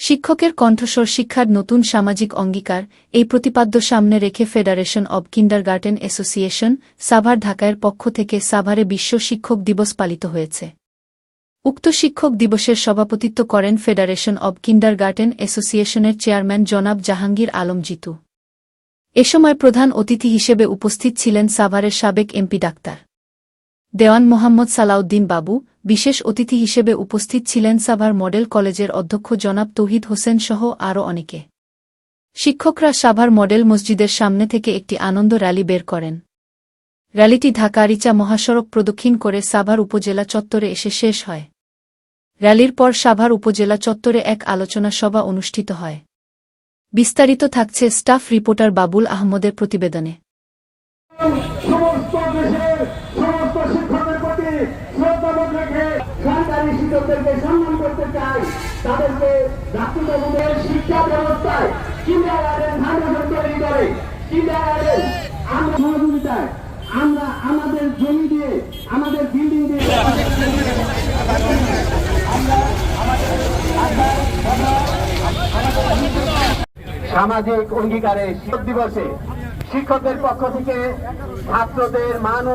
শিক্ষকের কণ্ঠস্বর শিক্ষার নতুন সামাজিক অঙ্গীকার, এই প্রতিপাদ্য সামনে রেখে federation of kindergarten association Savar ঢাকায়ের পক্ষ থেকে সাভারে বিশ্ব শিক্ষক দিবস পালিত হয়েছে। উক্ত শিক্ষক দিবসের সভাপতিত্ব করেন ফেডারেশন অব কিন্ডারগার্টেন অ্যাসোসিয়েশনের চেয়ারম্যান জনাব জাহাঙ্গীর আলম জিতু। এ সময় প্রধান অতিথি হিসেবে উপস্থিত ছিলেন সাভারের সাবেক এমপি ডাক্তার। দেওয়ান মোহাম্মদ সালাউদ্দিন বাবু, বিশেষ অতিথি হিসেবে উপস্থিত ছিলেন সাভার মডেল কলেজের অধ্যক্ষ জনাব তৌহিদ হোসেন সহ আরও অনেকে। শিক্ষকরা সাভার মডেল মসজিদের সামনে থেকে একটি আনন্দ র্যালি বের করেন। র্যালিটি ঢাকা আরিচা মহাসড়ক প্রদক্ষিণ করে সাভার উপজেলা চত্বরে এসে শেষ হয়। র্যালির পর সাভার উপজেলা চত্বরে এক আলোচনা সভা অনুষ্ঠিত হয়। বিস্তারিত থাকছে স্টাফ রিপোর্টার বাবুল আহমদের প্রতিবেদনে। সমস্ত শিক্ষকের প্রতি শ্রদ্ধাবোধ রেখে সরকারি শিক্ষকদেরকে সম্মান করতে চাই। তাদেরকে শিক্ষা ব্যবস্থায় কিন্ডারগার্ডেন তৈরি করে। কিন্ডারগার্ডেন আমরা সহযোগিতায় আমরা আমাদের জমি দিয়ে, আমাদের বিল্ডিং দিয়ে সামাজিক অঙ্গীকারে শিক্ষক দিবসে শিক্ষকদের পক্ষ থেকে ছাত্রদের মান